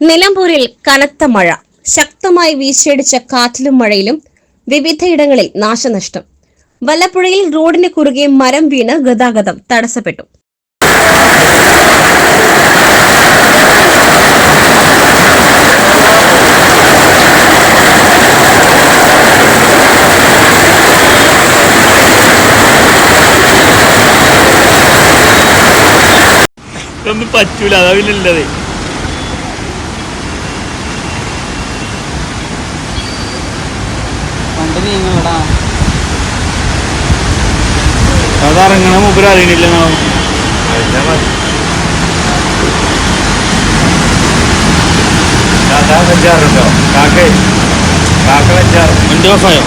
നിലമ്പൂരിൽ കനത്ത മഴ. ശക്തമായി വീശിയടിച്ച കാറ്റിലും മഴയിലും വിവിധയിടങ്ങളിൽ നാശനഷ്ടം. വല്ലപ്പുഴയിൽ റോഡിന് കുറുകെ മരം വീണ് ഗതാഗതം തടസ്സപ്പെട്ടു. ഒന്നും പറ്റൂല അതാ അതറങ്ങണ മൂപ്പര് അറിയണില്ല വെച്ചാറുണ്ടോ കാക്ക കാക്ക വെച്ചാറ് വണ്ടി ഓഫായോ?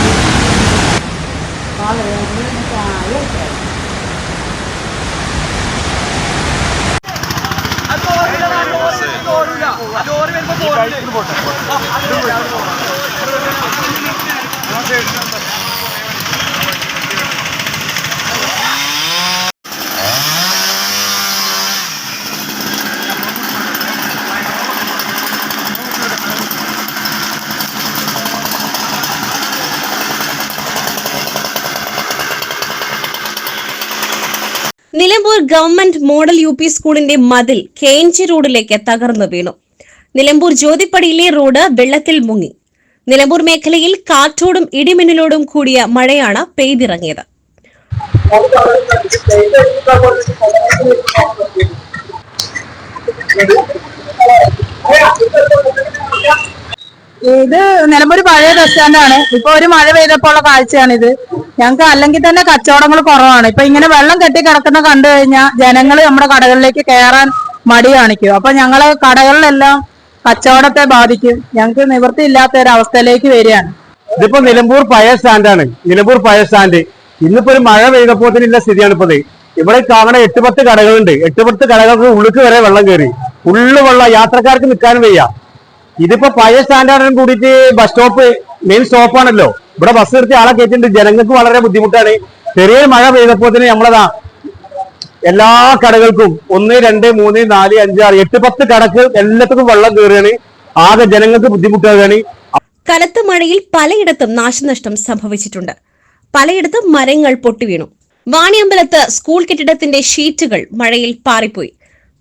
Nilambur government model U P സ്കൂളിന്റെ മതിൽ കേഞ്ചി റോഡിലേക്ക് തകർന്നു വീണു. നിലമ്പൂർ ജ്യോതിപ്പടിയിലെ റോഡ് വെള്ളത്തിൽ മുങ്ങി. നിലമ്പൂർ മേഖലയിൽ കാറ്റോടും ഇടിമിന്നലോടും കൂടിയ മഴയാണ് പെയ്തിറങ്ങിയത്. ഇത് നിലമ്പൂർ പഴയ ബസ് സ്റ്റാൻഡാണ്. ഇപ്പൊ ഒരു മഴ പെയ്തപ്പോൾ ഉള്ള കാഴ്ചയാണിത്. ഞങ്ങൾക്ക് അല്ലെങ്കിൽ തന്നെ കച്ചവടങ്ങൾ കുറവാണ്. ഇപ്പൊ ഇങ്ങനെ വെള്ളം കെട്ടി കിടക്കുന്ന കണ്ടു കഴിഞ്ഞാൽ ജനങ്ങൾ നമ്മുടെ കടകളിലേക്ക് കയറാൻ മടി കാണിക്കും. അപ്പൊ ഞങ്ങൾ കടകളിലെല്ലാം കച്ചവടത്തെ ബാധിക്കും. ഞങ്ങൾക്ക് നിവൃത്തി ഇല്ലാത്ത ഒരു അവസ്ഥയിലേക്ക് വരികയാണ്. ഇതിപ്പോ നിലമ്പൂർ പഴയ സ്റ്റാൻഡാണ് നിലമ്പൂർ പഴയ സ്റ്റാൻഡ് ഇന്നിപ്പോ ഒരു മഴ പെയ്തപ്പോത്തിനുള്ള സ്ഥിതിയാണ് ഇപ്പത് ഇവിടെ കാണുന്ന എട്ട് പത്ത് കടകളുണ്ട്. എട്ട് പത്ത് കടകൾക്ക് ഉള്ളിക്ക് വരെ വെള്ളം കയറി ഉള്ളു വെള്ളം യാത്രക്കാർക്ക് നിൽക്കാനും വയ്യ. ഇതിപ്പോ പഴയ സ്റ്റാൻഡാർഡിനും കൂടിയിട്ട് ബസ് സ്റ്റോപ്പ് മെയിൻ സ്റ്റോപ്പാണല്ലോ ഇവിടെ ബസ് നിർത്തി ആളെ കയറ്റിണ്ട് ജനങ്ങൾക്ക് വളരെ ബുദ്ധിമുട്ടാണ്. ചെറിയ മഴ പെയ്തപ്പോത്തിന് നമ്മളതാ എല്ലാ കടകൾക്കും ഒന്ന് രണ്ട് മൂന്ന് നാല് അഞ്ച് ആറ് എട്ട് പത്ത് കടക്ക് എല്ലാത്തിനും വെള്ളം കയറുകയാണ് ആകെ ജനങ്ങൾക്ക് ബുദ്ധിമുട്ടാകുകയാണ് കനത്ത മഴയിൽ പലയിടത്തും നാശനഷ്ടം സംഭവിച്ചിട്ടുണ്ട്. പലയിടത്തും മരങ്ങൾ പൊട്ടിവീണു വാണിയമ്പലത്ത് സ്കൂൾ കെട്ടിടത്തിന്റെ ഷീറ്റുകൾ മഴയിൽ പാറിപ്പോയി.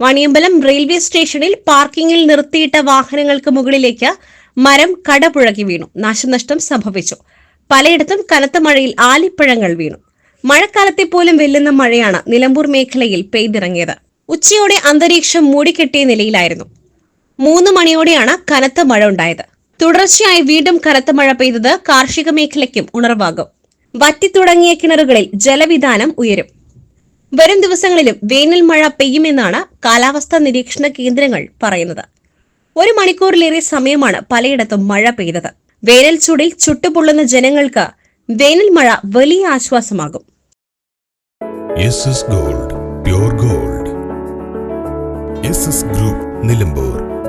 വാണിയമ്പലം റെയിൽവേ സ്റ്റേഷനിൽ പാർക്കിങ്ങിൽ നിർത്തിയിട്ട വാഹനങ്ങൾക്ക് മുകളിലേക്ക് മരം കടപുഴകി വീണു. നാശനഷ്ടം സംഭവിച്ചു. പലയിടത്തും കനത്ത മഴയിൽ ആലിപ്പഴങ്ങൾ വീണു. മഴക്കാലത്തെ പോലും വെല്ലുന്ന മഴയാണ് നിലമ്പൂർ മേഖലയിൽ പെയ്തിറങ്ങിയത്. ഉച്ചയോടെ അന്തരീക്ഷം മൂടിക്കെട്ടിയ നിലയിലായിരുന്നു. മൂന്ന് മണിയോടെയാണ് കനത്ത മഴ ഉണ്ടായത്. തുടർച്ചയായി വീണ്ടും കനത്ത മഴ പെയ്തത് കാർഷിക മേഖലയ്ക്കും ഉണർവാകും. വറ്റിത്തുടങ്ങിയ കിണറുകളിൽ ജലവിധാനം ഉയരും. വരും ദിവസങ്ങളിലും വേനൽ മഴ പെയ്യുമെന്നാണ് കാലാവസ്ഥാ നിരീക്ഷണ കേന്ദ്രങ്ങൾ പറയുന്നത്. ഒരു മണിക്കൂറിലേറെ സമയമാണ് പലയിടത്തും മഴ പെയ്തത്. വേനൽ ചൂടിൽ ചുട്ടുപൊള്ളുന്ന ജനങ്ങൾക്ക് വേനൽ മഴ വലിയ ആശ്വാസമാകും. Gold gold. ഗ്രൂപ്പ് നിലമ്പൂർ.